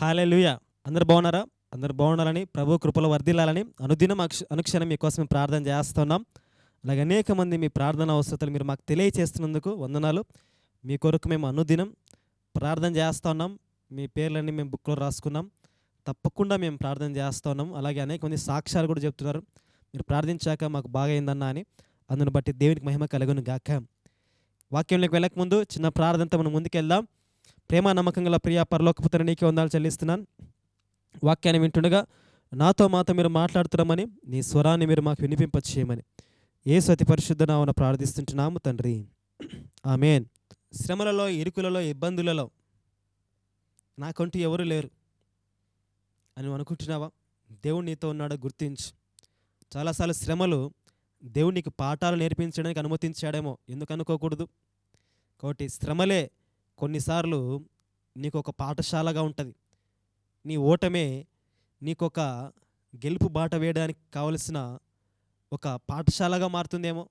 Hallelujah. అందరు బాగున్నారా? అందరు బాగుండాలని ప్రభు కృపలో వర్ధిల్లాలని అనుదినం అక్ష అనుక్షణం మీకోసం ప్రార్థన చేస్తున్నాం. అలాగే అనేక మంది మీ ప్రార్థన అవసరతలు మీరు మాకు తెలియచేస్తున్నందుకు వందనాలు. మీ కొరకు మేము అనుదినం ప్రార్థన చేస్తున్నాం. మీ పేర్లన్నీ మేము బుక్లో రాసుకున్నాం. తప్పకుండా మేము ప్రార్థన చేస్తున్నాం. అలాగే అనేక మంది సాక్ష్యాలు కూడా చెప్తున్నారు. మీరు ప్రార్థించాక మాకు బాగా అయిందన్న అని. అందును బట్టి దేవునికి మహిమ కలుగును గాక వాక్యంలోకి వెళ్ళకముందు చిన్న ప్రార్థనతో మనం ముందుకెళ్దాం. ప్రేమ నమ్మకం గల ప్రియ పరలోకపుత్ర నీకే వందాలు చెల్లిస్తున్నాను. వాక్యాన్ని వింటుండగా నాతో మాతో మీరు మాట్లాడుతున్నామని నీ స్వరాన్ని మీరు మాకు వినిపింపచేయమని. ఏ సతి పరిశుద్ధ నామన ప్రార్థిస్తుంటున్నాము తండ్రి. ఆమెన్. శ్రమలలో ఇరుకులలో ఇబ్బందులలో నాకంటూ ఎవరు లేరు అని నువ్వు అనుకుంటున్నావా? దేవుడు నీతో ఉన్నాడో గుర్తించు. చాలాసార్లు శ్రమలు దేవుడు నీకు పాఠాలు నేర్పించడానికి అనుమతించాడేమో. ఎందుకు అనుకోకూడదు? కాబట్టి శ్రమలే కొన్నిసార్లు నీకు ఒక పాఠశాలగా ఉంటుంది. నీ ఓటమే నీకొక గెలుపు బాట వేయడానికి కావలసిన ఒక పాఠశాలగా మారుతుందేమో.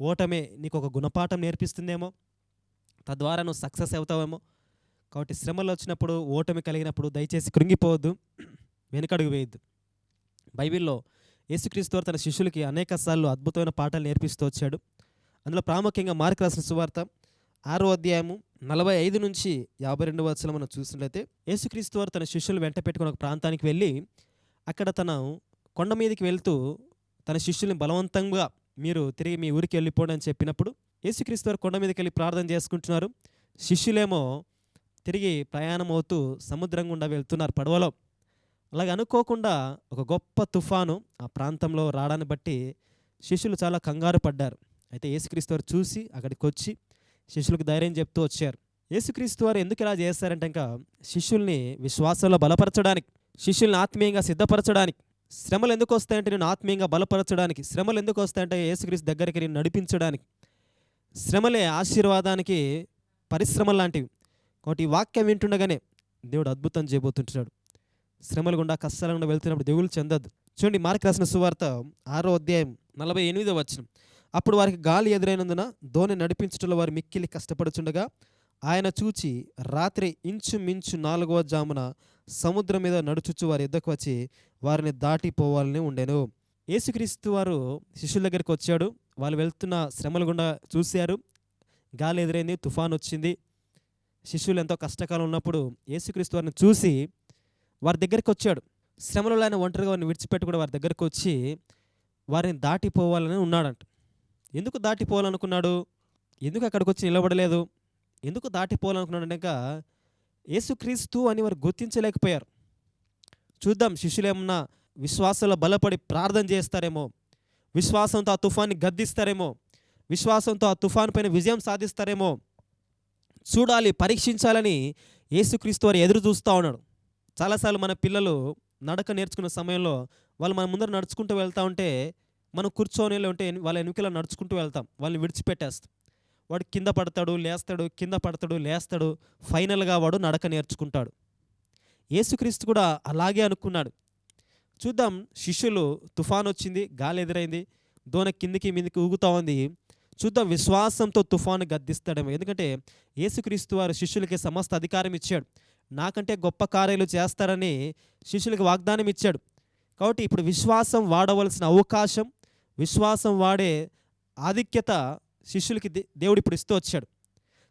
ఓటమే నీకు ఒక గుణపాఠం నేర్పిస్తుందేమో. తద్వారా నువ్వు సక్సెస్ అవుతావేమో. కాబట్టి శ్రమలు వచ్చినప్పుడు ఓటమి కలిగినప్పుడు దయచేసి కృంగిపోవద్దు. వెనుకడుగు వేయద్దు. బైబిల్లో యేసుక్రీస్తు తన శిష్యులకి అనేక సార్లు అద్భుతమైన పాఠాలు నేర్పిస్తూ వచ్చాడు. అందులో ప్రాముఖ్యంగా మార్క్ రాసిన సువార్త ఆరో అధ్యాయము నలభై ఐదు నుంచి యాభై రెండు వచ్చలు మనం చూసినట్లయితే యేసుక్రీస్తు వారు తన శిష్యులు వెంట పెట్టుకుని ఒక ప్రాంతానికి వెళ్ళి అక్కడ తన కొండ మీదకి వెళ్తూ తన శిష్యుల్ని బలవంతంగా మీరు తిరిగి మీ ఊరికి వెళ్ళిపోండి అని చెప్పినప్పుడు యేసుక్రీస్తు వారు కొండ మీదకి వెళ్ళి ప్రార్థన చేసుకుంటున్నారు. శిష్యులేమో తిరిగి ప్రయాణం అవుతూ సముద్రం గుండా వెళ్తున్నారు పడవలో. అలాగే అనుకోకుండా ఒక గొప్ప తుఫాను ఆ ప్రాంతంలో రావడాన్ని బట్టి శిష్యులు చాలా కంగారు పడ్డారు. అయితే యేసుక్రీస్తు వారు చూసి అక్కడికి వచ్చి శిష్యులకు ధైర్యం చెప్తూ వచ్చారు. యేసుక్రీస్తు వారు ఎందుకు ఇలా చేస్తారంటే ఇంకా శిష్యుల్ని విశ్వాసంలో బలపరచడానికి శిష్యుల్ని ఆత్మీయంగా సిద్ధపరచడానికి. శ్రమలు ఎందుకు వస్తాయంటే నేను ఆత్మీయంగా బలపరచడానికి శ్రమలు ఎందుకు వస్తాయంటే యేసుక్రీస్తు దగ్గరికి నేను నడిపించడానికి. శ్రమలే ఆశీర్వాదానికి పరిశ్రమ లాంటివి. కాబట్టి ఈ వాక్యం వింటుండగానే దేవుడు అద్భుతం చేయబోతుంటున్నాడు. శ్రమలు గుండా కష్టాల గుండా వెళ్తున్నప్పుడు దేవుళ్ళు చెందద్దు. చూడండి మార్క్ రాసిన సువార్త ఆరో అధ్యాయం నలభై ఎనిమిదో వచ్చిన అప్పుడు వారికి గాలి ఎదురైనందున ధోని నడిపించటంలో వారు మిక్కిలి కష్టపడుచుండగా ఆయన చూచి రాత్రి ఇంచుమించు నాలుగవ జామున సముద్రం మీద నడుచుచు వారి ఎద్దకు వచ్చి వారిని దాటిపోవాలని ఉండెను. యేసుక్రీస్తు వారు శిష్యుల దగ్గరికి వచ్చాడు. వాళ్ళు వెళ్తున్న శ్రమల గుండా చూశారు. గాలి ఎదురైంది తుఫాన్ వచ్చింది. శిష్యులు ఎంతో కష్టకాలం ఉన్నప్పుడు యేసుక్రీస్తు వారిని చూసి వారి దగ్గరికి వచ్చాడు. శ్రమలో ఆయన ఒంటరిగా వారిని విడిచిపెట్టి కూడా వారి దగ్గరకు వచ్చి వారిని దాటిపోవాలని ఉన్నాడంట. ఎందుకు దాటిపోవాలనుకున్నాడు? ఎందుకు అక్కడికి వచ్చి నిలబడలేదు? ఎందుకు దాటిపోవాలనుకున్నాడు అనక యేసుక్రీస్తు అని వారు గుర్తించలేకపోయారు. చూద్దాం శిష్యులేమన్నా విశ్వాసంలో బలపడి ప్రార్థన చేస్తారేమో? విశ్వాసంతో ఆ తుఫాన్ని గద్దిస్తారేమో? విశ్వాసంతో ఆ తుఫాన్ పైన విజయం సాధిస్తారేమో? చూడాలి పరీక్షించాలని యేసుక్రీస్తు వారు ఎదురు చూస్తూ ఉన్నాడు. చాలాసార్లు మన పిల్లలు నడక నేర్చుకున్న సమయంలో వాళ్ళు మన ముందర నడుచుకుంటూ వెళ్తూ ఉంటే మనం కూర్చొని ఉంటే వాళ్ళ వెనుకలా నడుచుకుంటూ వెళ్తాం. వాళ్ళని విడిచిపెట్టేస్తాం. వాడు కింద పడతాడు లేస్తాడు కింద పడతాడు లేస్తాడు ఫైనల్గా వాడు నడక నేర్చుకుంటాడు. యేసుక్రీస్తు కూడా అలాగే అనుకున్నాడు. చూద్దాం శిష్యులు తుఫాన్ వచ్చింది గాలి ఎదురైంది దోన కిందికి మీదికి ఊగుతా ఉంది. చూద్దాం విశ్వాసంతో తుఫాను గద్దిస్తాడేమో. ఎందుకంటే యేసుక్రీస్తు వారు శిష్యులకి సమస్త అధికారం ఇచ్చాడు. నాకంటే గొప్ప కార్యాలు చేస్తారని శిష్యులకు వాగ్దానం ఇచ్చాడు. కాబట్టి ఇప్పుడు విశ్వాసం వాడవలసిన అవకాశం విశ్వాసం వాడే ఆధిక్యత శిష్యులకి దే- దేవుడు ఇప్పుడు ఇస్తూ వచ్చాడు.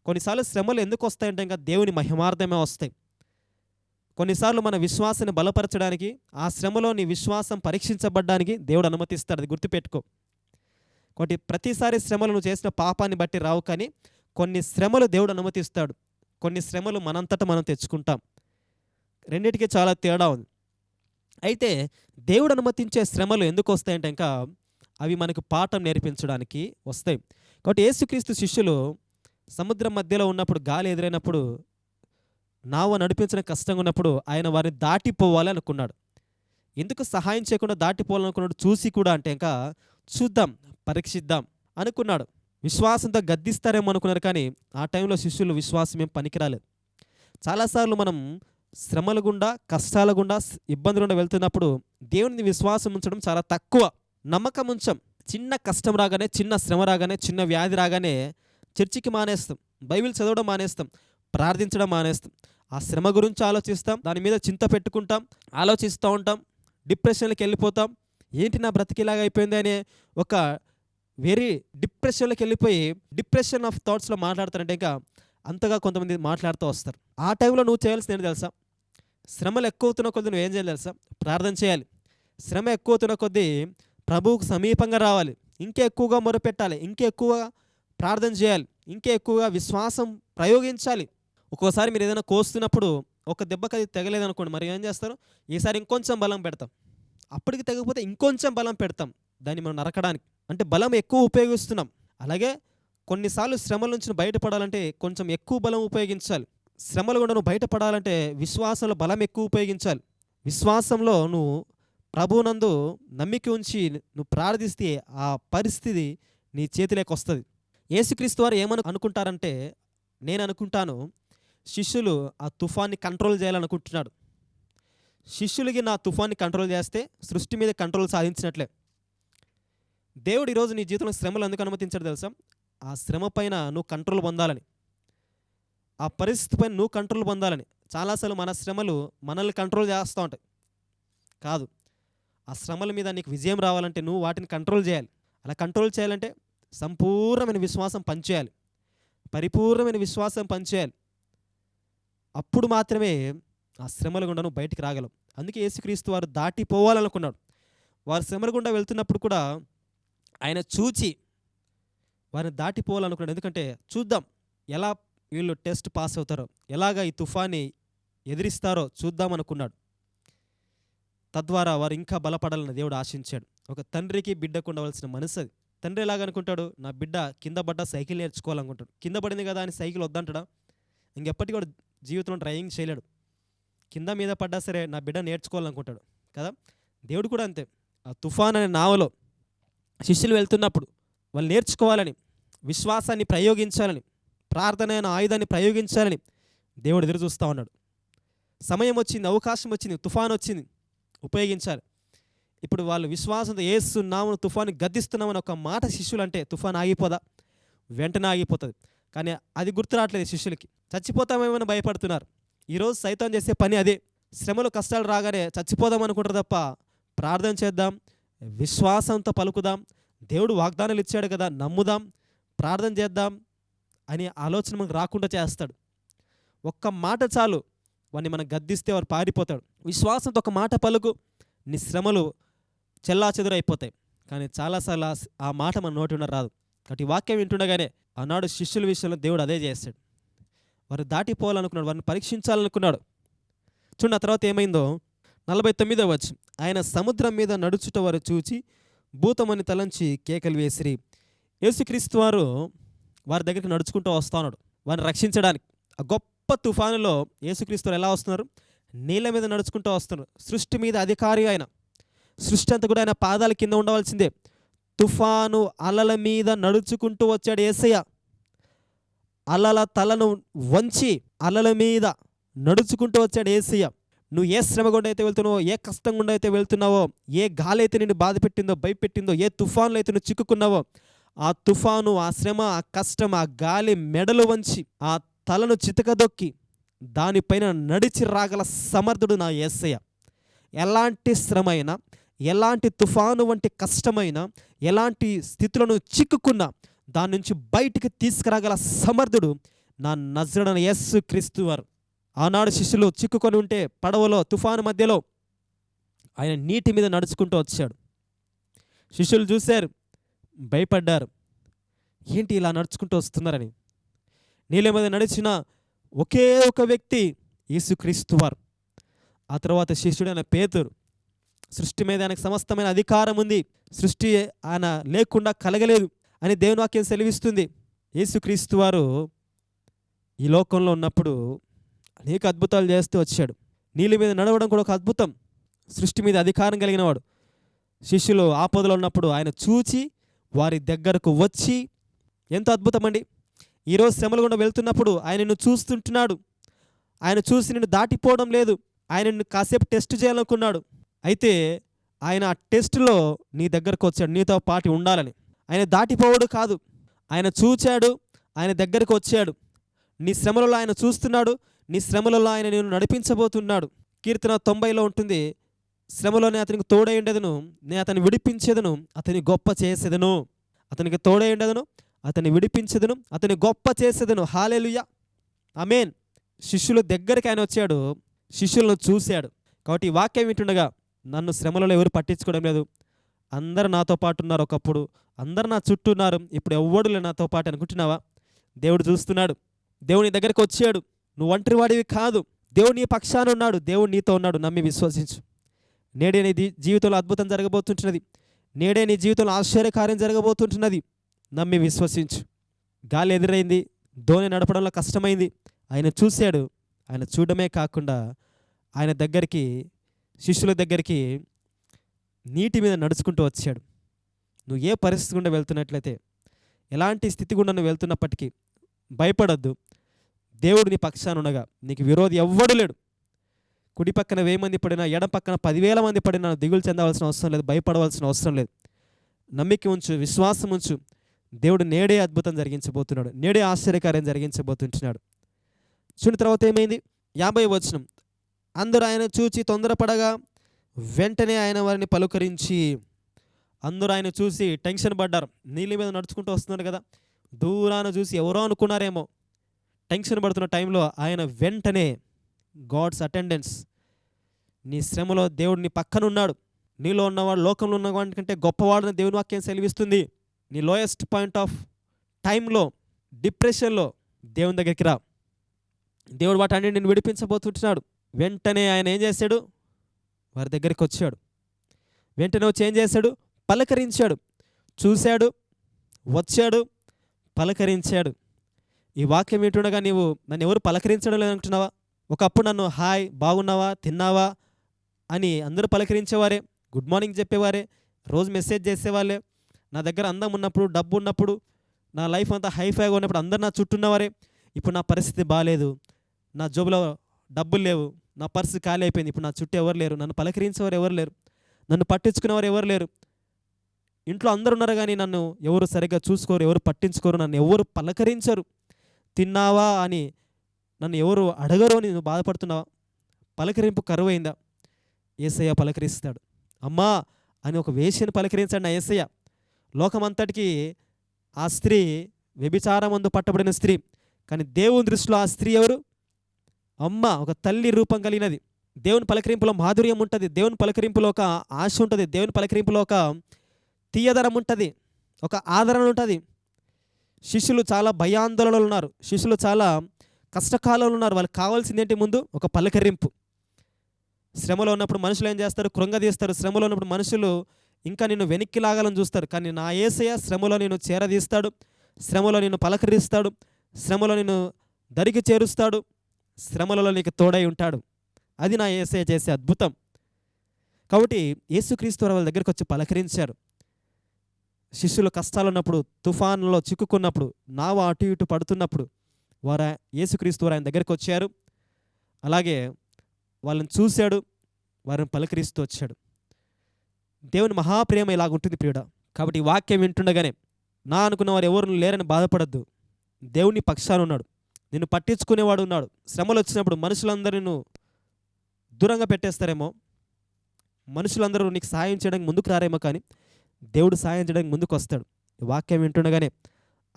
కొన్నిసార్లు శ్రమలు ఎందుకు వస్తాయంటే ఇంకా దేవుని మహిమార్థమే వస్తాయి. కొన్నిసార్లు మన విశ్వాసాన్ని బలపరచడానికి ఆ శ్రమలో నీ విశ్వాసం పరీక్షించబడ్డానికి దేవుడు అనుమతిస్తాడు. అది గుర్తుపెట్టుకో. కాబట్టి ప్రతిసారి శ్రమలు నువ్వు చేసిన పాపాన్ని బట్టి రావు కానీ కొన్ని శ్రమలు దేవుడు అనుమతిస్తాడు. కొన్ని శ్రమలు మనంతట మనం తెచ్చుకుంటాం. రెండింటికి చాలా తేడా ఉంది. అయితే దేవుడు అనుమతించే శ్రమలు ఎందుకు వస్తాయంటే ఇంకా అవి మనకు పాఠం నేర్పించడానికి వస్తాయి. కాబట్టి యేసుక్రీస్తు శిష్యులు సముద్రం మధ్యలో ఉన్నప్పుడు గాలి ఎదురైనప్పుడు నావ నడిపించడం కష్టంగా ఉన్నప్పుడు ఆయన వారిని దాటిపోవాలి అనుకున్నాడు. ఎందుకు సహాయం చేయకుండా దాటిపోవాలనుకున్నాడు చూసి కూడా అంటే ఇంకా చూద్దాం పరీక్షిద్దాం అనుకున్నాడు. విశ్వాసంతో గద్దిస్తారేమో అనుకున్నారు కానీ ఆ టైంలో శిష్యులు విశ్వాసం ఏం పనికిరాలేదు. చాలాసార్లు మనం శ్రమల గుండా కష్టాల గుండా ఇబ్బందులు గుండా వెళ్తున్నప్పుడు దేవుని విశ్వాసం ఉంచడం చాలా తక్కువ. నమ్మకం ఉంచం చిన్న కష్టం రాగానే చిన్న శ్రమ రాగానే చిన్న వ్యాధి రాగానే చర్చికి మానేస్తాం. బైబిల్ చదవడం మానేస్తాం. ప్రార్థించడం మానేస్తాం. ఆ శ్రమ గురించి ఆలోచిస్తాం. దాని మీద చింత పెట్టుకుంటాం. ఆలోచిస్తూ ఉంటాం. డిప్రెషన్లోకి వెళ్ళిపోతాం. ఏంటి నా బ్రతికిలాగా అయిపోయింది అనే ఒక వెరీ డిప్రెషన్లోకి వెళ్ళిపోయి డిప్రెషన్ ఆఫ్ థాట్స్లో మాట్లాడతారంటే ఇంకా అంతగా కొంతమంది మాట్లాడుతూ వస్తారు. ఆ టైంలో నువ్వు చేయాల్సింది ఏంటి తెలుసా? శ్రమలు ఎక్కువ అవుతున్న కొద్దీ నువ్వు ఏం చేయాలి తెలుసా? ప్రార్థన చేయాలి. శ్రమ ఎక్కువ అవుతున్న కొద్దీ ప్రభువుకు సమీపంగా రావాలి. ఇంకా ఎక్కువగా మొరపెట్టాలి. ఇంకా ఎక్కువగా ప్రార్థన చేయాలి. ఇంకా ఎక్కువగా విశ్వాసం ప్రయోగించాలి. ఒక్కోసారి మీరు ఏదైనా కోస్తున్నప్పుడు ఒక దెబ్బకి అది తెగలేదనుకోండి మరి ఏం చేస్తారు? ఈసారి ఇంకొంచెం బలం పెడతాం. అప్పటికి తెగకపోతే ఇంకొంచెం బలం పెడతాం. దాన్ని మనం నరకడానికి. అంటే బలం ఎక్కువ ఉపయోగిస్తున్నాం. అలాగే కొన్నిసార్లు శ్రమల నుంచి బయటపడాలంటే కొంచెం ఎక్కువ బలం ఉపయోగించాలి. శ్రమలు కూడా నువ్వు బయటపడాలంటే విశ్వాసంలో బలం ఎక్కువ ఉపయోగించాలి. విశ్వాసంలో నువ్వు ప్రభునందు నమ్మిక ఉంచి నువ్వు ప్రార్థిస్తే ఆ పరిస్థితి నీ చేతిలోకి వస్తుంది. యేసుక్రీస్తు వారు ఏమను అనుకుంటారంటే నేను అనుకుంటాను శిష్యులు ఆ తుఫాన్ని కంట్రోల్ చేయాలనుకుంటున్నాడు. శిష్యులకి నా తుఫాన్ని కంట్రోల్ చేస్తే సృష్టి మీద కంట్రోల్ సాధించినట్లే. దేవుడు ఈరోజు నీ జీవితంలో శ్రమలు ఎందుకు అనుమతించాడు తెలుసా? ఆ శ్రమ పైన నువ్వు కంట్రోల్ పొందాలని. ఆ పరిస్థితి పైన నువ్వు కంట్రోల్ పొందాలని. చాలాసార్లు మన శ్రమలు మనల్ని కంట్రోల్ చేస్తూ ఉంటాయి. కాదు. ఆ శ్రమల మీద నీకు విజయం రావాలంటే నువ్వు వాటిని కంట్రోల్ చేయాలి. అలా కంట్రోల్ చేయాలంటే సంపూర్ణమైన విశ్వాసం పనిచేయాలి పరిపూర్ణమైన విశ్వాసం పనిచేయాలి అప్పుడు మాత్రమే ఆ శ్రమల గుండా నువ్వు బయటికి రాగలవు. అందుకే యేసుక్రీస్తు వారు దాటిపోవాలనుకున్నాడు. వారు శ్రమల గుండా వెళ్తున్నప్పుడు కూడా ఆయన చూచి వారిని దాటిపోవాలనుకున్నాడు. ఎందుకంటే చూద్దాం ఎలా వీళ్ళు టెస్ట్ పాస్ అవుతారో ఎలాగ ఈ తుఫాన్ని ఎదిరిస్తారో చూద్దాం అనుకున్నాడు. తద్వారా వారు ఇంకా బలపడాలని దేవుడు ఆశించాడు. ఒక తండ్రికి బిడ్డకు ఉండవలసిన మనసు అది. తండ్రి ఎలాగనుకుంటాడు నా బిడ్డ కింద పడ్డ సైకిల్ నేర్చుకోవాలనుకుంటాడు. కింద పడింది కదా అని సైకిల్ వద్దంటాడా? ఇంకెప్పటికీ కూడా జీవితంలో డ్రైవింగ్ చేయలేడు. కింద మీద పడ్డా సరే నా బిడ్డ నేర్చుకోవాలనుకుంటాడు. కదా? దేవుడు కూడా అంతే. ఆ తుఫాన్ అనే నావలో శిష్యులు వెళ్తున్నప్పుడు వాళ్ళు నేర్చుకోవాలని విశ్వాసాన్ని ప్రయోగించాలని ప్రార్థన అయిన ఆయుధాన్ని ప్రయోగించాలని దేవుడు ఎదురు చూస్తూ ఉన్నాడు. సమయం వచ్చింది అవకాశం వచ్చింది తుఫాన్ వచ్చింది. ఉపయోగించాలి. ఇప్పుడు వాళ్ళు విశ్వాసంతో ఏస్తున్నాము తుఫాను గద్దిస్తున్నామని ఒక మాట శిష్యులు అంటే తుఫాన్ ఆగిపోదా? వెంటనే ఆగిపోతుంది. కానీ అది గుర్తు రావట్లేదు శిష్యులకి. చచ్చిపోతామేమని భయపడుతున్నారు. ఈరోజు సైతం చేసే పని అదే. శ్రమలు కష్టాలు రాగానే చచ్చిపోదాం అనుకుంటారు తప్ప ప్రార్థన చేద్దాం విశ్వాసంతో పలుకుదాం దేవుడు వాగ్దానాలు ఇచ్చాడు కదా నమ్ముదాం ప్రార్థన చేద్దాం అనే ఆలోచన మనకు రాకుండా చేస్తాడు. ఒక్క మాట చాలు. వాడిని మనం గద్దిస్తే వాడు పారిపోతాడు. విశ్వాసంతో ఒక మాట పలుకు నీ శ్రమలు చెల్లా చెదురైపోతాయి కానీ చాలాసార్లు ఆ మాట మన నోటి ఉన్న రాదు. కాబట్టి వాక్యం వింటుండగానే ఆనాడు శిష్యుల విషయంలో దేవుడు అదే చేస్తాడు. వారు దాటిపోవాలనుకున్నాడు వారిని పరీక్షించాలనుకున్నాడు. చూడండి ఆ తర్వాత ఏమైందో? నలభై తొమ్మిదో వచ్చి ఆయన సముద్రం మీద నడుచుట వారు చూచి భూతమని తలంచి కేకలు వేసిరి. యేసుక్రీస్తు వారు వారి దగ్గరికి నడుచుకుంటూ వస్తా ఉన్నాడు. వారిని రక్షించడానికి. ఆ గొప్ప తుఫానులో యేసుక్రీస్తు వారు ఎలా వస్తున్నారు? నీళ్ళ మీద నడుచుకుంటూ వస్తున్నారు. సృష్టి మీద అధికారి ఆయన. సృష్టి అంతా కూడా ఆయన పాదాల కింద ఉండవలసిందే. తుఫాను అలల మీద నడుచుకుంటూ వచ్చాడు ఏసయ్య. అలల తలను వంచి అలల మీద నడుచుకుంటూ వచ్చాడు ఏసయ్య. నువ్వు ఏ శ్రమ గుండా అయితే వెళ్తున్నావో ఏ కష్టం గుండా అయితే వెళ్తున్నావో ఏ గాలి అయితే నిన్ను బాధ పెట్టిందో భయపెట్టిందో ఏ తుఫాన్లో అయితే నువ్వు చిక్కుకున్నావో ఆ తుఫాను ఆ శ్రమ ఆ కష్టం ఆ గాలి మెడలు వంచి ఆ తలను చితకదొక్కి దానిపైన నడిచి రాగల సమర్థుడు నా ఏసయ్య. ఎలాంటి శ్రమైనా ఎలాంటి తుఫాను వంటి కష్టమైనా ఎలాంటి స్థితులను చిక్కుకున్నా దాని నుంచి బయటికి తీసుకురాగల సమర్థుడు నా నజరడన యస్సు క్రీస్తు వారు. ఆనాడు శిష్యులు చిక్కుకొని ఉంటే పడవలో తుఫాను మధ్యలో ఆయన నీటి మీద నడుచుకుంటూ వచ్చాడు. శిష్యులు చూశారు భయపడ్డారు. ఏంటి ఇలా నడుచుకుంటూ వస్తున్నారని? నీళ్ళ మీద నడిచిన ఒకే ఒక వ్యక్తి యేసుక్రీస్తు వారు. ఆ తర్వాత శిష్యుడైన పేతురు. సృష్టి మీద ఆయనకు సమస్తమైన అధికారం ఉంది. సృష్టి ఆయన లేకుండా కలగలేదు అని దేవుని వాక్యం సెలవిస్తుంది. యేసుక్రీస్తు వారు ఈ లోకంలో ఉన్నప్పుడు అనేక అద్భుతాలు చేస్తూ వచ్చాడు. నీళ్ళ మీద నడవడం కూడా ఒక అద్భుతం. సృష్టి మీద అధికారం కలిగిన వాడు. శిష్యులు ఆపదలో ఉన్నప్పుడు ఆయన చూచి వారి దగ్గరకు వచ్చి ఎంతో అద్భుతం అండి ఈరోజు శ్రమల గుండా వెళ్తున్నప్పుడు ఆయన నిన్ను చూస్తుంటున్నాడు. ఆయన చూసి నిన్ను దాటిపోవడం లేదు. ఆయన నిన్ను కాసేపు టెస్ట్ చేయాలనుకున్నాడు. అయితే ఆయన ఆ టెస్ట్లో నీ దగ్గరకు వచ్చాడు. నీతో పాటు ఉండాలని. ఆయన దాటిపోవడు కాదు. ఆయన చూచాడు. ఆయన దగ్గరకు వచ్చాడు. నీ శ్రమలలో ఆయన చూస్తున్నాడు. నీ శ్రమలలో ఆయన నేను నడిపించబోతున్నాడు. కీర్తన తొంభైలో ఉంటుంది. శ్రమలోనే అతనికి తోడై ఉండేదను. నేను అతన్ని విడిపించేదను. అతని గొప్ప చేసేదను. అతనికి తోడై ఉండేదను. అతన్ని విడిపించేదను అతని గొప్ప చేసేదను. హాలేలుయ. అమేన్ శిష్యుల దగ్గరికి ఆయన వచ్చాడు. శిష్యులను చూశాడు. కాబట్టి ఈ వాక్యం వింటుండగా నన్ను శ్రమలలో ఎవరు పట్టించుకోవడం లేదు. అందరు నాతో పాటు ఉన్నారు ఒకప్పుడు. అందరు నా చుట్టూ ఉన్నారు. ఇప్పుడు ఎవ్వడు నాతో పాటు అనుకుంటున్నావా? దేవుడు చూస్తున్నాడు. దేవుని దగ్గరికి వచ్చాడు. నువ్వు ఒంటరి వాడివి కాదు. దేవుడు నీ పక్షాన ఉన్నాడు. దేవుడు నీతో ఉన్నాడు. నమ్మి విశ్వసించు. నేడే నీ జీవితంలో అద్భుతం జరగబోతుంటున్నది. నేడే నీ జీవితంలో ఆశ్చర్యకార్యం జరగబోతుంటున్నది. నమ్మి విశ్వసించు. గాలి ఎదురైంది ధోని నడపడంలో కష్టమైంది. ఆయన చూశాడు. ఆయన చూడడమే కాకుండా ఆయన దగ్గరికి శిష్యుల దగ్గరికి నీటి మీద నడుచుకుంటూ వచ్చాడు. నువ్వు ఏ పరిస్థితి గుండా వెళ్తున్నట్లయితే ఎలాంటి స్థితి గుండా నువ్వు వెళ్తున్నప్పటికీ భయపడద్దు. దేవుడు నీ పక్షాన ఉండగా నీకు విరోధి ఎవ్వడు లేడు. కుడి పక్కన వెయ్యి మంది పడినా ఎడం పక్కన పదివేల మంది పడినా దిగులు చెందవలసిన అవసరం లేదు భయపడవలసిన అవసరం లేదు. నమ్మిక ఉంచు విశ్వాసం ఉంచు. దేవుడు నేడే అద్భుతం జరిగించబోతున్నాడు. నేడే ఆశ్చర్యకార్యం జరిగించబోతుంటున్నాడు. చూసిన తర్వాత ఏమైంది? యాభై వచనం. అందరూ ఆయన చూచి తొందరపడగా వెంటనే ఆయన వారిని పలుకరించి అందరూ ఆయన చూసి టెన్షన్ పడ్డారు. నీళ్ళ మీద నడుచుకుంటూ వస్తున్నారు కదా? దూరాన చూసి ఎవరో అనుకున్నారేమో. టెన్షన్ పడుతున్న టైంలో ఆయన వెంటనే గాడ్స్ అటెండెన్స్. నీ శ్రమలో దేవుడు నీ పక్కన ఉన్నాడు నీలో ఉన్నవాడు లోకంలో ఉన్నవాడి కంటే గొప్పవాడని దేవుని వాక్యం సెలవిస్తుంది. నీ లోయెస్ట్ పాయింట్ ఆఫ్ టైంలో డిప్రెషన్లో దేవుని దగ్గరికి రా. దేవుడు వాటన్ని నేను విడిపించబోతుంటున్నాడు. వెంటనే ఆయన ఏం చేశాడు వారి దగ్గరికి వచ్చాడు. వెంటనే వచ్చి ఏం చేశాడు పలకరించాడు. చూశాడు వచ్చాడు పలకరించాడు. ఈ వాక్యం ఏంటుండగా నీవు నన్ను ఎవరు పలకరించడం లేదంటున్నావా ఒకప్పుడు నన్ను హాయ్ బాగున్నావా తిన్నావా అని అందరూ పలకరించేవారే గుడ్ మార్నింగ్ చెప్పేవారే రోజు మెసేజ్ చేసేవాళ్ళే నా దగ్గర అందం ఉన్నప్పుడు డబ్బు ఉన్నప్పుడు నా లైఫ్ అంతా హైఫైగా ఉన్నప్పుడు అందరు నా చుట్టూ ఉన్నవారే ఇప్పుడు నా పరిస్థితి బాగాలేదు నా జోబులో డబ్బులు లేవు. నా పరిస్థితి ఖాళీ అయిపోయింది. ఇప్పుడు నా చుట్టూ ఎవరు లేరు? నన్ను పలకరించేవారు ఎవరు లేరు? నన్ను పట్టించుకునేవారు ఎవరు లేరు? ఇంట్లో అందరు ఉన్నారు కానీ నన్ను ఎవరు సరిగ్గా చూసుకోరు ఎవరు పట్టించుకోరు నన్ను ఎవరు పలకరించరు? తిన్నావా అని నన్ను ఎవరు అడగరు అని నువ్వు బాధపడుతున్నావా? పలకరింపు కరువైందా? ఏసయ్య పలకరిస్తాడు. అమ్మా అని ఒక వేశ్యను పలకరించాడు నా ఏసయ్య. లోకమంతటికి ఆ స్త్రీ వ్యభిచారమందు పట్టబడిన స్త్రీ. కానీ దేవుని దృష్టిలో ఆ స్త్రీ ఎవరు? అమ్మ ఒక తల్లి రూపం కలిగినది. దేవుని పలకరింపులో మాధుర్యం ఉంటుంది. దేవుని పలకరింపులో ఒక ఆశ ఉంటుంది. దేవుని పలకరింపులో ఒక తీయదరం ఉంటుంది. ఒక ఆదరణ ఉంటుంది. శిష్యులు చాలా భయాందోళనలు ఉన్నారు. శిష్యులు చాలా కష్టకాలంలో ఉన్నారు. వాళ్ళకి కావాల్సింది ఏంటి ముందు? ఒక పలకరింపు. శ్రమలో ఉన్నప్పుడు మనుషులు ఏం చేస్తారు? కృంగదీస్తారు. శ్రమలో ఉన్నప్పుడు మనుషులు ఇంకా నిన్ను వెనక్కి లాగాలని చూస్తారు కానీ నా ఏసయ శ్రమలో నేను చేరదీస్తాడు. శ్రమలో నిన్ను పలకరిస్తాడు. శ్రమలో నిన్ను దరికి చేరుస్తాడు. శ్రమలలో నీకు తోడై ఉంటాడు. అది నా ఏసయ్య చేసే అద్భుతం. కాబట్టి యేసుక్రీస్తు వాళ్ళ దగ్గరికి వచ్చి పలకరించారు. శిష్యులు కష్టాలు ఉన్నప్పుడు తుఫాన్లో చిక్కుకున్నప్పుడు నావ అటు ఇటు పడుతున్నప్పుడు వారు యేసుక్రీస్తు వారు ఆయన దగ్గరికి వచ్చారు. అలాగే వాళ్ళని చూశాడు. వారిని పలకరిస్తూ వచ్చాడు. దేవుని మహాప్రేమ ఇలాగుంటుంది ప్రియుడ. కాబట్టి ఈ వాక్యం వింటుండగానే నా అనుకున్న వారు ఎవరు లేరని బాధపడద్దు. దేవుని పక్షాన ఉన్నాడు. నిన్ను పట్టించుకునేవాడు ఉన్నాడు. శ్రమలు వచ్చినప్పుడు మనుషులందరూ దూరంగా పెట్టేస్తారేమో. మనుషులందరూ నీకు సాయం చేయడానికి ముందుకు రారేమో కానీ దేవుడు సహాయం చేయడానికి ముందుకు వస్తాడు. వాక్యం వింటుండగానే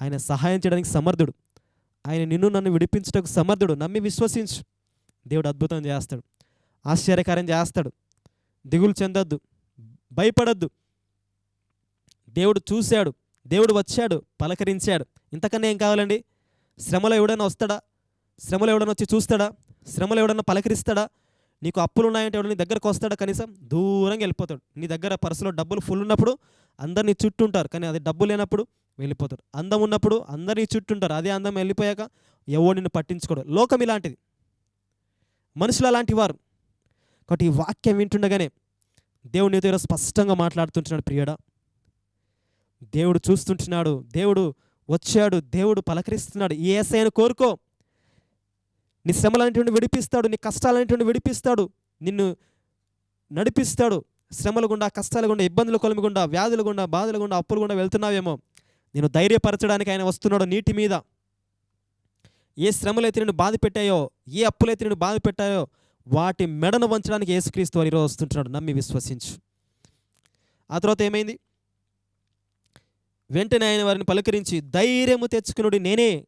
ఆయన సహాయం చేయడానికి సమర్థుడు. ఆయన నిన్ను నన్ను విడిపించడానికి సమర్థుడు. నమ్మి విశ్వసించు. దేవుడు అద్భుతం చేస్తాడు. ఆశ్చర్యకార్యం చేస్తాడు. దిగులు చెందొద్దు. భయపడద్దు. దేవుడు చూశాడు దేవుడు వచ్చాడు పలకరించాడు. ఇంతకన్నా ఏం కావాలండి? శ్రమలో ఎవడైనా వస్తాడా? శ్రమలో ఎవడైనా వచ్చి చూస్తాడా? శ్రమలో ఎవడన్నా పలకరిస్తాడా? నీకు అప్పులు ఉన్నాయంటే ఎవడు నీ దగ్గరకు వస్తాడా? కనీసం దూరంగా వెళ్ళిపోతాడు. నీ దగ్గర పర్సులో డబ్బులు ఫుల్ ఉన్నప్పుడు అందరినీ చుట్టూ ఉంటారు. కానీ అది డబ్బు లేనప్పుడు వెళ్ళిపోతాడు. అందం ఉన్నప్పుడు అందరినీ చుట్టుంటారు ఉంటారు. అదే అందం వెళ్ళిపోయాక ఎవడు నిన్ను పట్టించుకోడు. లోకం ఇలాంటిది. మనుషులు అలాంటి వారు. కాబట్టి ఈ వాక్యం వింటుండగానే దేవుడు నీతో ఈరోజు స్పష్టంగా మాట్లాడుతుంటున్నాడు ప్రియడా. దేవుడు చూస్తుంటున్నాడు దేవుడు వచ్చాడు దేవుడు పలకరిస్తున్నాడు. ఈ ఏసైను కోరుకో. నీ శ్రమలన్నింటిని విడిపిస్తాడు నీ కష్టాలన్నింటిని విడిపిస్తాడు నిన్ను నడిపిస్తాడు. శ్రమలు గుండా కష్టాలు గుండా ఇబ్బందులు కొలిమి గుండా వ్యాధుల గుండా బాధలు గుండా అప్పులు గుండా వెళ్తున్నావేమో. నేను ధైర్యపరచడానికి ఆయన వస్తున్నాడు నీటి మీద. ఏ శ్రమలైతే నేను బాధ పెట్టాయో ఏ అప్పులైతే నేను బాధ పెట్టాయో వాటి మెడను వంచడానికి యేసుక్రీస్తు వారు ఈరోజు వస్తుంటున్నాడు. నమ్మి విశ్వసించు. ఆ తర్వాత ఏమైంది? వెంటనే ఆయన వారిని పలకరించి ధైర్యము తెచ్చుకునుడి నేనే.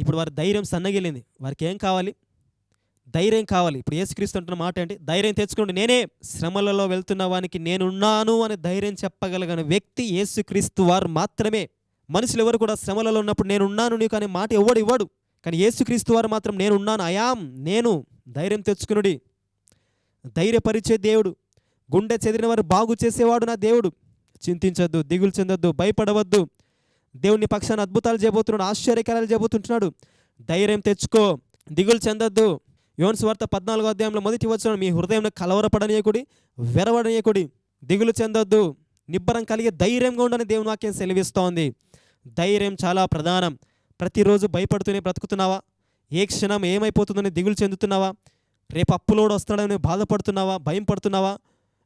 ఇప్పుడు వారి ధైర్యం సన్నగిలింది వారికి ఏం కావాలి? ధైర్యం కావాలి. ఇప్పుడు యేసుక్రీస్తు అంటున్న మాట ఏంటి? ధైర్యం తెచ్చుకోండి నేనే. శ్రమలలో వెళ్తున్న వానికి నేనున్నాను అని ధైర్యం చెప్పగలిగిన వ్యక్తి యేసుక్రీస్తు వారు మాత్రమే. మనుషులు ఎవరు కూడా శ్రమలలో ఉన్నప్పుడు నేనున్నాను నీకు అనే మాట ఎవడు ఇవ్వడు. కానీ యేసుక్రీస్తు వారు మాత్రం నేనున్నాను. అయాం నేను. ధైర్యం తెచ్చుకునుడి. ధైర్యపరిచే దేవుడు. గుండె చెదిరిన వారు బాగు చేసేవాడు నా దేవుడు. చింతించొద్దు దిగులు చెందొద్దు భయపడవద్దు. దేవుని పక్షాన అద్భుతాలు చేయబోతున్నాడు ఆశ్చర్యకారాలు చేయబోతుంటున్నాడు. ధైర్యం తెచ్చుకో దిగులు చెందొద్దు. యోన్స్ వార్త పద్నాలుగో అధ్యాయంలో మొదటి వచ్చిన మీ హృదయం కలవరపడనీయకుడి వెరవడనీయకుడి దిగులు చెందొద్దు. నిబ్బరం కలిగే ధైర్యంగా ఉండని దేవుని వాక్యం సెలవిస్తోంది. ధైర్యం చాలా ప్రధానం. ప్రతిరోజు భయపడుతూనే బ్రతుకుతున్నావా? ఏ క్షణం ఏమైపోతుందని దిగులు చెందుతున్నావా? రేపు అప్పులోడు వస్తాడని బాధపడుతున్నావా? భయం పడుతున్నావా?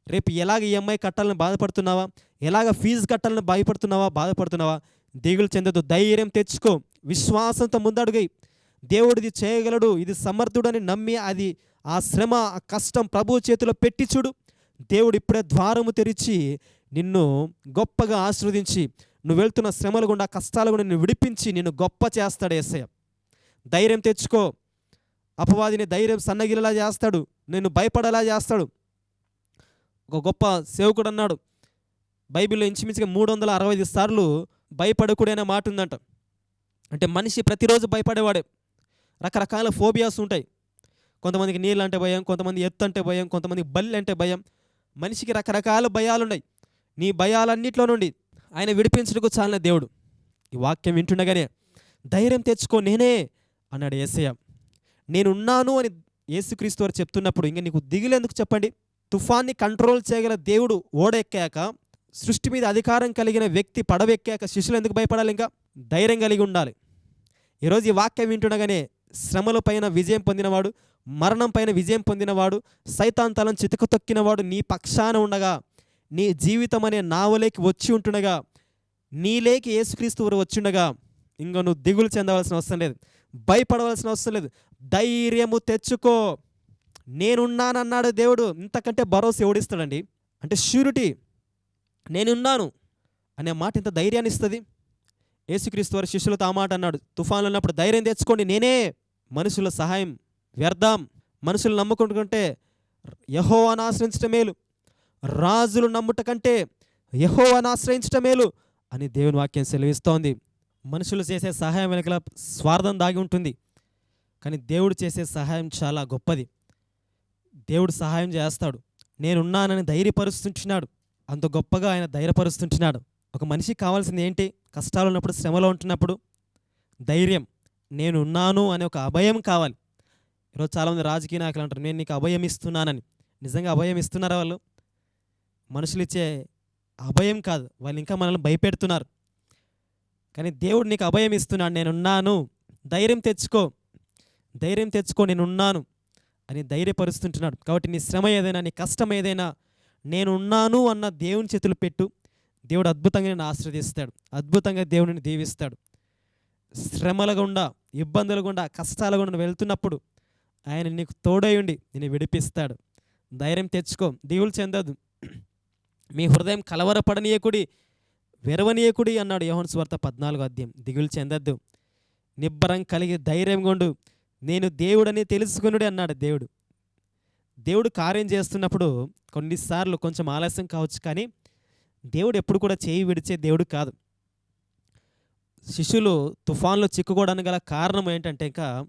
రేపు ఎలాగ ఈఎంఐ కట్టాలని బాధపడుతున్నావా? ఎలాగ ఫీజు కట్టాలని భయపడుతున్నావా? బాధపడుతున్నావా? దిగులు చెందదు ధైర్యం తెచ్చుకో. విశ్వాసంతో ముందడుగై. దేవుడిది చేయగలడు. ఇది సమర్థుడని నమ్మి అది ఆ శ్రమ ఆ కష్టం ప్రభు చేతిలో పెట్టి చూడు. దేవుడు ఇప్పుడే ద్వారము తెరిచి నిన్ను గొప్పగా ఆశీర్వదించి నువ్వు వెళ్తున్న శ్రమలు గుండా కష్టాలు గుండా నిన్ను విడిపించి నిన్ను గొప్ప చేస్తాడు ఏసయ్య. ధైర్యం తెచ్చుకో. అపవాదిని ధైర్యం సన్నగిలేలా చేస్తాడు. నిన్ను భయపడేలా చేస్తాడు. ఒక గొప్ప సేవకుడు అన్నాడు. బైబిల్లో ఇంచుమించుగా మూడు వందల అరవై ఐదు సార్లు భయపడకుడు అనే మాట ఉందంట. అంటే మనిషి ప్రతిరోజు భయపడేవాడే. రకరకాల ఫోబియాస్ ఉంటాయి. కొంతమందికి నీళ్ళు అంటే భయం కొంతమంది ఎత్తు అంటే భయం కొంతమంది బల్లి అంటే భయం. మనిషికి రకరకాల భయాలు ఉన్నాయి నీ భయాలన్నిట్లో నుండి ఆయన విడిపించడానికి చాలిన దేవుడు. ఈ వాక్యం వింటుండగానే ధైర్యం తెచ్చుకో నేనే. అన్నాడు ఏసయ్య. నేనున్నాను అని యేసుక్రీస్తు వారు చెప్తున్నప్పుడు ఇంకా నీకు దిగులేందుకు చెప్పండి? తుఫాన్ని కంట్రోల్ చేయగల దేవుడు ఓడెక్కాక సృష్టి మీద అధికారం కలిగిన వ్యక్తి పడవెక్కాక శిష్యులు ఎందుకు భయపడాలి ఇంకా? ధైర్యం కలిగి ఉండాలి. ఈరోజు ఈ వాక్యం వింటుండగానే శ్రమల పైన విజయం పొందినవాడు మరణం పైన విజయం పొందినవాడు సైతాంతాలను చితక తొక్కినవాడు నీ పక్షాన ఉండగా నీ జీవితం అనే నావలేకి వచ్చి ఉంటుండగా నీలేకి యేసుక్రీస్తు వారు వచ్చిండగా ఇంకా నువ్వు దిగులు చెందవలసిన అవసరం లేదు. భయపడవలసిన అవసరం లేదు. ధైర్యము తెచ్చుకో. నేనున్నానన్నాడు దేవుడు. ఇంతకంటే భరోసా ఎవడిస్తాడండి? అంటే ష్యూరిటీ నేనున్నాను అనే మాట ఇంత ధైర్యాన్ని ఇస్తుంది? యేసుక్రీస్తు వారి శిష్యులతో ఆ మాట అన్నాడు. తుఫాన్లు ఉన్నప్పుడు ధైర్యం తెచ్చుకోండి. నేనే మనుషుల సహాయం వ్యర్థం. మనుషులు నమ్ముకుంటుంటే యహోవాను ఆశ్రయించడం మేలు. రాజులు నమ్ముట కంటే యహోవాను ఆశ్రయించడం మేలు అని దేవుని వాక్యం సెలవిస్తోంది. మనుషులు చేసే సహాయం వెనకల స్వార్థం దాగి ఉంటుంది. కానీ దేవుడు చేసే సహాయం చాలా గొప్పది. దేవుడు సహాయం చేస్తాడు. నేనున్నానని ధైర్యపరుస్తుంటున్నాడు. అంత గొప్పగా ఆయన ధైర్యపరుస్తుంటున్నాడు. ఒక మనిషికి కావాల్సింది ఏంటి? కష్టాలు ఉన్నప్పుడు శ్రమలో ఉంటున్నప్పుడు ధైర్యం. నేను ఉన్నాను అనే ఒక అభయం కావాలి. ఈరోజు చాలామంది రాజకీయ నాయకులు అంటారు నేను నీకు అభయం ఇస్తున్నానని. నిజంగా అభయం ఇస్తున్నారా వాళ్ళు? మనుషులు ఇచ్చే అభయం కాదు. వాళ్ళు ఇంకా మనల్ని భయపెడుతున్నారు. కానీ దేవుడు నీకు అభయం ఇస్తున్నాడు. నేనున్నాను. ధైర్యం తెచ్చుకో. ధైర్యం తెచ్చుకో నేనున్నాను అని ధైర్యపరుస్తుంటున్నాడు. కాబట్టి నీ శ్రమ ఏదైనా నీ కష్టం ఏదైనా నేనున్నాను అన్న దేవుని చేతులు పెట్టు. దేవుడు అద్భుతంగా నేను ఆశ్రదిస్తాడు అద్భుతంగా దేవుడిని దీవిస్తాడు. శ్రమల గుండా ఇబ్బందుల గుండా కష్టాల గుండా వెళ్తున్నప్పుడు ఆయన నీకు తోడై ఉండి నేను విడిపిస్తాడు. ధైర్యం తెచ్చుకో. దేవుడు చెందదు మీ హృదయం కలవరపడనీయకుడి వెరవనీయకుడి అన్నాడు యోహన్ స్వార్త పద్నాలుగు అధ్యాయం. దిగులు చెందద్దు. నిబ్బరం కలిగి ధైర్యం కొండు నేను దేవుడని తెలుసుకునుడి అన్నాడు దేవుడు. దేవుడు కార్యం చేస్తున్నప్పుడు కొన్నిసార్లు కొంచెం ఆలస్యం కావచ్చు కానీ దేవుడు ఎప్పుడు కూడా చేయి విడిచే దేవుడు కాదు. శిష్యులు తుఫాన్లో చిక్కుకోవడానికి గల కారణం ఏంటంటే ఇంకా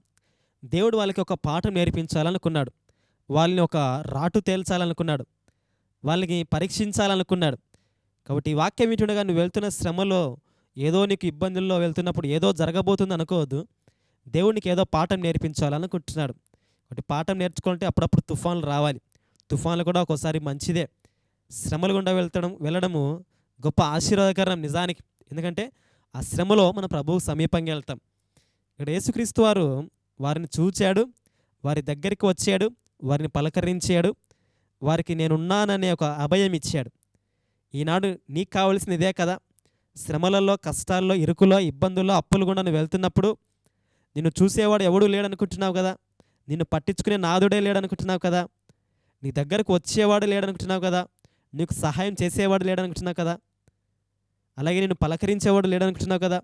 దేవుడు వాళ్ళకి ఒక పాఠం నేర్పించాలనుకున్నాడు. వాళ్ళని ఒక రాటు తేల్చాలనుకున్నాడు. వాళ్ళకి పరీక్షించాలనుకున్నాడు. కాబట్టి ఈ వాక్యం వింటుండగా నువ్వు వెళ్తున్న శ్రమలో ఏదో నీకు ఇబ్బందుల్లో వెళ్తున్నప్పుడు ఏదో జరగబోతుంది అనుకోవద్దు. దేవునికి ఏదో పాఠం నేర్పించాలనుకుంటున్నాడు. కాబట్టి పాఠం నేర్చుకుంటే అప్పుడప్పుడు తుఫాన్లు రావాలి. తుఫాన్లు కూడా ఒక్కోసారి మంచిదే. శ్రమలు గుండా వెళ్తడం వెళ్ళడము గొప్ప ఆశీర్వాదకరం నిజానికి. ఎందుకంటే ఆ శ్రమలో మన ప్రభువు సమీపంగా వెళ్తాం. ఇక్కడ యేసుక్రీస్తు వారు వారిని చూచాడు వారి దగ్గరికి వచ్చాడు వారిని పలకరించాడు వారికి నేనున్నాననే ఒక అభయం ఇచ్చాడు. ఈనాడు నీకు కావలసిన ఇదే కదా. శ్రమలలో కష్టాల్లో ఇరుకులో ఇబ్బందుల్లో అప్పులు గుండా నువ్వు వెళ్తున్నప్పుడు నిన్ను చూసేవాడు ఎవడూ లేడనుకుంటున్నావు కదా. నిన్ను పట్టించుకునే నాదుడే లేడనుకుంటున్నావు కదా. నీ దగ్గరకు వచ్చేవాడు లేడనుకుంటున్నావు కదా. నీకు సహాయం చేసేవాడు లేడనుకుంటున్నావు కదా. అలాగే నిన్ను పలకరించేవాడు లేడనుకుంటున్నావు కదా.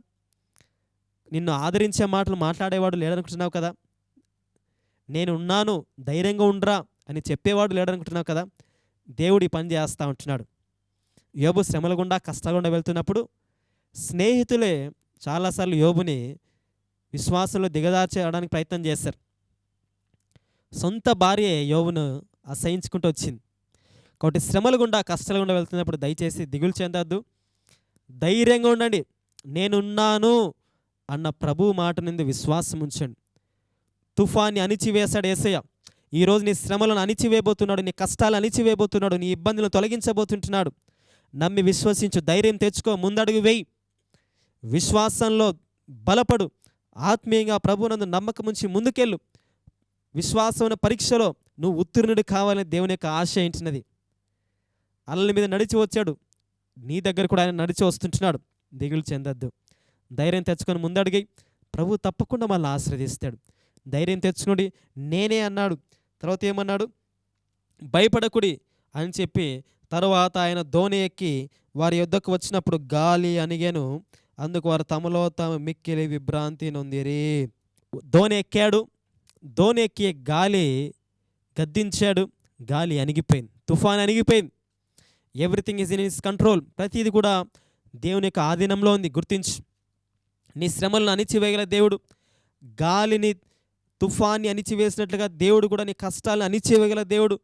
నిన్ను ఆదరించే మాటలు మాట్లాడేవాడు లేడనుకుంటున్నావు కదా. నేను ఉన్నాను ధైర్యంగా ఉండరా అని చెప్పేవాడు లేడనుకుంటున్నావు కదా. దేవుడు ఈ పని చేస్తూ ఉంటున్నాడు. యోబు శ్రమల గుండా కష్టాల గుండా వెళ్తున్నప్పుడు స్నేహితులే చాలాసార్లు యోబుని విశ్వాసంలో దిగదార్చేయడానికి ప్రయత్నం చేశారు. సొంత భార్య యోబును అసహించుకుంటూ వచ్చింది. కాబట్టి శ్రమల గుండా కష్టాల గుండా వెళ్తున్నప్పుడు దయచేసి దిగులు చెందొద్దు. ధైర్యంగా ఉండండి. నేనున్నాను అన్న ప్రభు మాట నుండి విశ్వాసం ఉంచండి. తుఫాన్ని అణిచివేశాడు ఏసయ్య. ఈరోజు నీ శ్రమలను అణిచివేయబోతున్నాడు నీ కష్టాలు అణిచివేయబోతున్నాడు నీ ఇబ్బందులను తొలగించబోతుంటున్నాడు. నమ్మి విశ్వసించు ధైర్యం తెచ్చుకో ముందడుగు వేయి. విశ్వాసంలో బలపడు. ఆత్మీయంగా ప్రభునందు నమ్మకం ఉంచి ముందుకెళ్ళు. విశ్వాసమైన పరీక్షలో నువ్వు ఉత్తీర్ణుడు కావాలని దేవుని యొక్క ఆశ ఏంటినది? అల్లల మీద నడిచి వచ్చాడు. నీ దగ్గర కూడా ఆయన నడిచి వస్తుంటున్నాడు. దిగులు చెందొద్దు. ధైర్యం తెచ్చుకొని ముందడిగి ప్రభు తప్పకుండా మళ్ళీ ఆశ్రదిస్తాడు ధైర్యం తెచ్చుకోండి నేనే అన్నాడు. తర్వాత ఏమన్నాడు? భయపడకుడి అని చెప్పి తరువాత ఆయన ధోని ఎక్కి వారి యొద్దకు వచ్చినప్పుడు గాలి అనిగెను అందుకు వారు తమలో తమ మిక్కిలి విభ్రాంతి నొందిరి. ధోని ఎక్కాడు. ధోని ఎక్కి గాలి గద్దించాడు. గాలి అణిగిపోయింది. తుఫాన్ అణిగిపోయింది. Everything is in his control. ప్రతిదీ కూడా దేవుని యొక్క ఆధీనంలో ఉంది. గుర్తించు. నీ శ్రమలను అణిచివేయగల దేవుడు. గాలిని తుఫాన్ని అణిచివేసినట్లుగా దేవుడు కూడా నీ కష్టాలను అణిచివేయగల దేవుడు.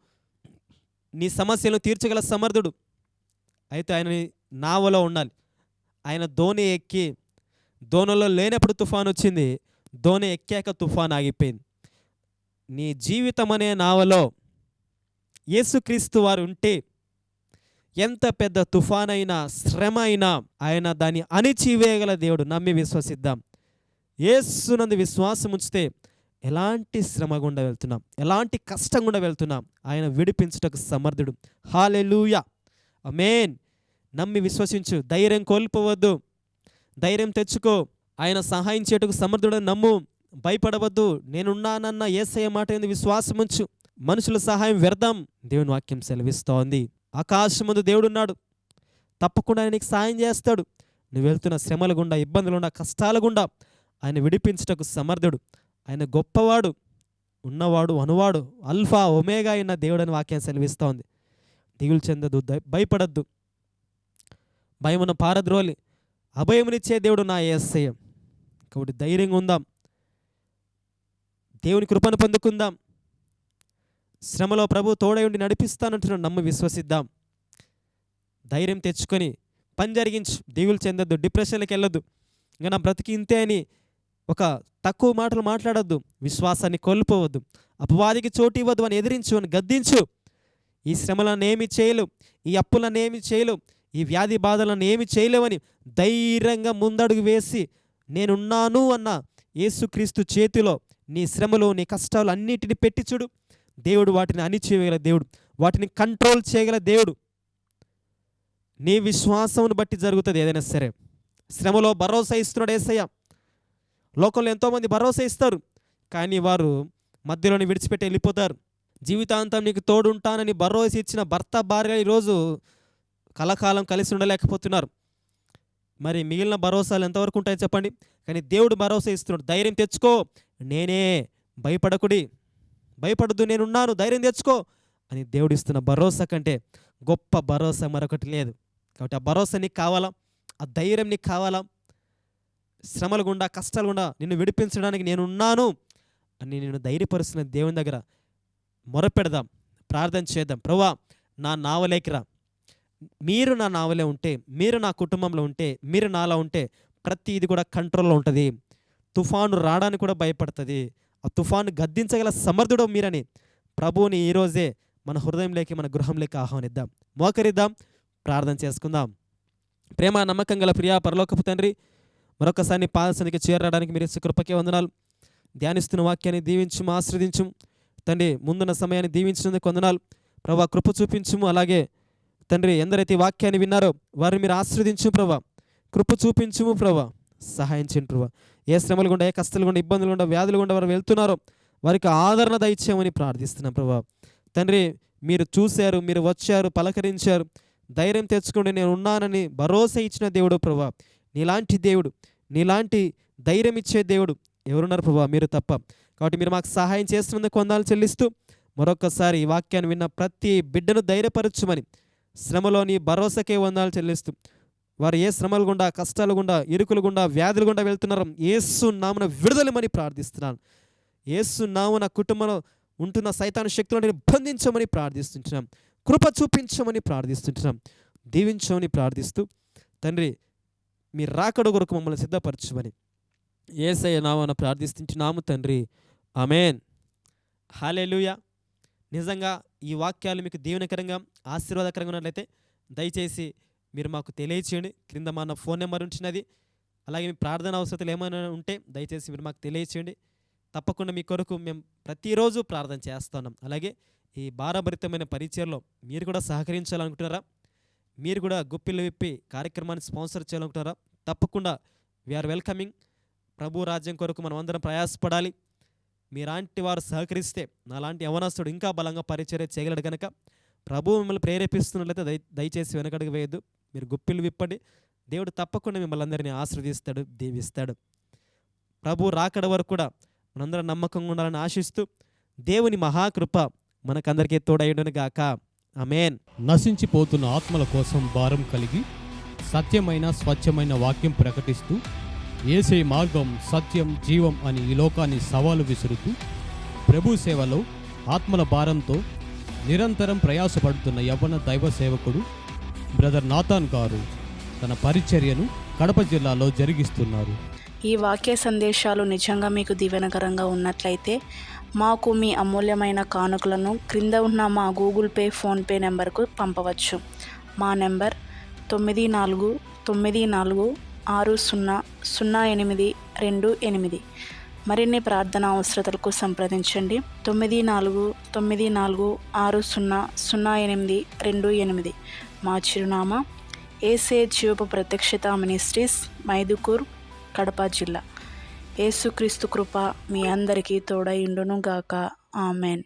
నీ సమస్యలను తీర్చగల సమర్థుడు. అయితే ఆయన నావలో ఉండాలి. ఆయన ధోని ఎక్కి దోణలో లేనప్పుడు తుఫాన్ వచ్చింది. దోణి ఎక్కాక తుఫాన్ ఆగిపోయింది. నీ జీవితం అనే నావలో యేసుక్రీస్తు వారు ఉంటే ఎంత పెద్ద తుఫాన్ అయినా శ్రమ అయినా ఆయన దాన్ని అణిచివేయగల దేవుడు నమ్మి విశ్వసిద్దాం. ఏసునందు విశ్వాసం ఉంచితే ఎలాంటి శ్రమ గుండా వెళ్తున్నాం? ఎలాంటి కష్టం గుండా వెళ్తున్నాం? ఆయన విడిపించుటకు సమర్థుడు. హాలెలూయ. అమేన్ నమ్మి విశ్వసించు. ధైర్యం కోల్పోవద్దు. ధైర్యం తెచ్చుకో. ఆయన సహాయం చేయటకు సమర్థుడని నమ్ము. భయపడవద్దు. నేనున్నానన్న ఏసయ్య మాట ఏంది విశ్వాసం ఉంచు మనుషుల సహాయం వ్యర్థం. దేవుని వాక్యం సెలవిస్తోంది. ఆకాశముందు దేవుడున్నాడు. తప్పకుండా ఆయన నీకు సాయం చేస్తాడు. నువ్వు వెళ్తున్న శ్రమల గుండా ఇబ్బందులు గుండా కష్టాల గుండా ఆయన విడిపించుటకు సమర్థుడు. ఆయన గొప్పవాడు ఉన్నవాడు అనువాడు అల్ఫా ఒమేగా అయిన దేవుడని వాక్యం సెలవిస్తోంది దిగులు చెందదు భయపడద్దు. భయమున పారద్రోలి అభయమునిచ్చే దేవుడు నా ఏసయ్య. కాబట్టి ధైర్యంగా ఉందాం. దేవుని కృపను పొందుకుందాం. శ్రమలో ప్రభు తోడై ఉండి నడిపిస్తానంటున్న నమ్మి విశ్వసిద్దాం. ధైర్యం తెచ్చుకొని పని జరిగించు దిగులు చెందొద్దు డిప్రెషన్లకు వెళ్ళొద్దు. ఇంకా నా బ్రతికి ఇంతే అని ఒక తక్కువ మాటలు మాట్లాడొద్దు విశ్వాసాన్ని కోల్పోవద్దు అపవాదికి చోటు ఇవ్వద్దు అని ఎదిరించు అని గద్దించు. ఈ శ్రమలను ఏమి చేయలేవు ఈ అప్పులను ఏమి చేయలేవు ఈ వ్యాధి బాధలను ఏమి చేయలేవని ధైర్యంగా ముందడుగు వేసి నేనున్నాను అన్న యేసుక్రీస్తు చేతిలో నీ శ్రమలు నీ కష్టాలు అన్నిటిని పెట్టి చూడు. దేవుడు వాటిని అణిచివేయగల దేవుడు వాటిని కంట్రోల్ చేయగల దేవుడు. నీ విశ్వాసమును బట్టి జరుగుతుంది ఏదైనా సరే. శ్రమలో భరోసా ఇస్తున్నాడు ఏసయ్య. లోకంలో ఎంతోమంది భరోసా ఇస్తారు. కానీ వారు మధ్యలోని విడిచిపెట్టి వెళ్ళిపోతారు. జీవితాంతం నీకు తోడుంటానని భరోసా ఇచ్చిన భర్త భార్య ఈరోజు కలకాలం కలిసి ఉండలేకపోతున్నారు. మరి మిగిలిన భరోసాలు ఎంతవరకు ఉంటాయి చెప్పండి. కానీ దేవుడు భరోసా ఇస్తున్నాడు. ధైర్యం తెచ్చుకో. నేనే భయపడకుడి. భయపడద్దు నేనున్నాను. ధైర్యం తెచ్చుకో అని దేవుడు ఇస్తున్న భరోసా కంటే గొప్ప భరోసా మరొకటి లేదు. కాబట్టి ఆ భరోసా నీకు కావాలా? ఆ ధైర్యం నీకు కావాలా? శ్రమల గుండా కష్టాలు గుండా నిన్ను విడిపించడానికి నేనున్నాను అని నేను ధైర్యపరుస్తున్న దేవుని దగ్గర మొరపెడదాం ప్రార్థన చేద్దాం. ప్రభా నా నావలేకి రా మీరు నా నావలే ఉంటే మీరు నా కుటుంబంలో ఉంటే మీరు నాలా ఉంటే ప్రతి ఇది కూడా కంట్రోల్లో ఉంటుంది. తుఫాను రావడానికి కూడా భయపడుతుంది. ఆ తుఫాను గద్దించగల సమర్థుడు మీరని ప్రభువుని ఈరోజే మన హృదయంలోకి మన గృహంలోకి ఆహ్వానిద్దాం. మోకరిద్దాం ప్రార్థన చేసుకుందాం. ప్రేమ నమ్మకం గల ప్రియా పరలోకపు తండ్రి మరొకసారి పాదశానికి పాదసనికి చేరడానికి మీరు ఇచ్చే కృపకే వందనాలు. ధ్యానిస్తున్న వాక్యాన్ని దీవించుము ఆశ్రదించుము తండ్రి ముందున్న సమయాన్ని దీవించినందుకు వందనాలు. ప్రభా కృప చూపించుము. అలాగే తండ్రి ఎందరైతే వాక్యాన్ని విన్నారో వారిని మీరు ఆశ్రదించు ప్రభా. కృప చూపించుము ప్రభా. సహాయం చేయండి ప్రభా. ఏ శ్రమలు గుండా ఏ కష్టాలు గుండా ఇబ్బందులు గుండా వ్యాధులు గుండా వారు వెళ్తున్నారో వారికి ఆదరణ దయచేయమని ప్రార్థిస్తున్నాం ప్రభా. తండ్రి మీరు చూశారు మీరు వచ్చారు పలకరించారు. ధైర్యం తెచ్చుకోండి. నేను ఉన్నానని భరోసా ఇచ్చిన దేవుడు ప్రభా. నీలాంటి దేవుడు నీలాంటి ధైర్యం ఇచ్చే దేవుడు ఎవరున్నారు ప్రభా? మీరు తప్ప. కాబట్టి మీరు మాకు సహాయం చేస్తున్నందుకు కొందాలు చెల్లిస్తూ మరొకసారి ఈ వాక్యాన్ని విన్న ప్రతి బిడ్డను ధైర్యపరచుమని శ్రమలోని భరోసాకే వందాలు చెల్లిస్తూ వారు ఏ శ్రమలు గుండా కష్టాలు గుండా ఇరుకులు గుండా వ్యాధులు గుండా వెళ్తున్నారో ఏసు నామున విడుదలమని ప్రార్థిస్తున్నాను. ఏసు నామున కుటుంబంలో ఉంటున్న సైతాను శక్తులను బంధించమని ప్రార్థిస్తుంటున్నాం. కృప చూపించమని ప్రార్థిస్తుంటున్నాం. దీవించమని ప్రార్థిస్తూ తండ్రి మీ రాకడ కొరకు మమ్మల్ని సిద్ధపరచమని. ఏసయ్య నామన ప్రార్థిస్తుంటున్నాము తండ్రి. Amen hallelujah. నిజంగా ఈ వాక్యాలు మీకు దీవెనకరంగా ఆశీర్వాదకరంగా ఉన్నట్లయితే దయచేసి మీరు మాకు తెలియచేయండి. క్రింద మన ఫోన్ నెంబర్ ఉంచినది. అలాగే మీ ప్రార్థన అవసరతలు ఏమైనా ఉంటే దయచేసి మీరు మాకు తెలియచేయండి. తప్పకుండా మీ కొరకు మేము ప్రతిరోజు ప్రార్థన చేస్తున్నాం అలాగే ఈ భారభరితమైన పరిచయలో మీరు కూడా సహకరించాలనుకుంటున్నారా? మీరు కూడా గుప్పిళ్ళు విప్పి కార్యక్రమాన్ని స్పాన్సర్ చేయాలనుకుంటారా తప్పకుండా. వీఆర్ వెల్కమింగ్ ప్రభు రాజ్యం కొరకు మనం అందరం ప్రయాసపడాలి. మీలాంటి వారు సహకరిస్తే నాలాంటి యవనస్తుడు ఇంకా బలంగా పరిచర్య చేయగలడు కనుక ప్రభు మిమ్మల్ని ప్రేరేపిస్తున్నట్లయితే దయ దయచేసి వెనకడుగు వేయద్దు. మీరు గుప్పిల్లు విప్పండి. దేవుడు తప్పకుండా మిమ్మల్ని అందరినీ ఆశీర్వదిస్తాడు దీవిస్తాడు. ప్రభు రాకడ వరకు కూడా మనందరం నమ్మకంగా ఉండాలని ఆశిస్తూ దేవుని మహాకృప మనకందరికీ తోడైండును గాక అమేన్ నశించిపోతున్న ఆత్మల కోసం భారం కలిగి సత్యమైన స్వచ్ఛమైన వాక్యం ప్రకటిస్తూ ఏసే మార్గం సత్యం జీవం అని ఈ లోకాన్ని సవాలు విసురుతూ ప్రభు సేవలో ఆత్మల భారంతో నిరంతరం ప్రయాసపడుతున్న యవ్వన దైవ సేవకుడు బ్రదర్ నాథాన్ గారు తన పరిచర్యను కడప జిల్లాలో జరిగిస్తున్నారు. ఈ వాక్య సందేశాలు నిజంగా మీకు దీవెనకరంగా ఉన్నట్లయితే మాకు మీ అమూల్యమైన కానుకలను క్రింద ఉన్న మా గూగుల్ పే ఫోన్పే నెంబర్కు పంపవచ్చు. మా నెంబర్ తొమ్మిది నాలుగు తొమ్మిది నాలుగు ఆరు సున్నా సున్నా ఎనిమిది రెండు ఎనిమిది. మరిన్ని ప్రార్థన అవసరతలకు సంప్రదించండి. తొమ్మిది నాలుగు తొమ్మిది నాలుగు ఆరు సున్నా సున్నా ఎనిమిది రెండు ఎనిమిది. మా చిరునామా ఏసే జీవపు ప్రత్యక్షత మినిస్ట్రీస్ మైదుకూర్ కడప జిల్లా. యేసుక్రీస్తు కృప మీ అందరికీ తోడైండునుగాక ఆమెన్.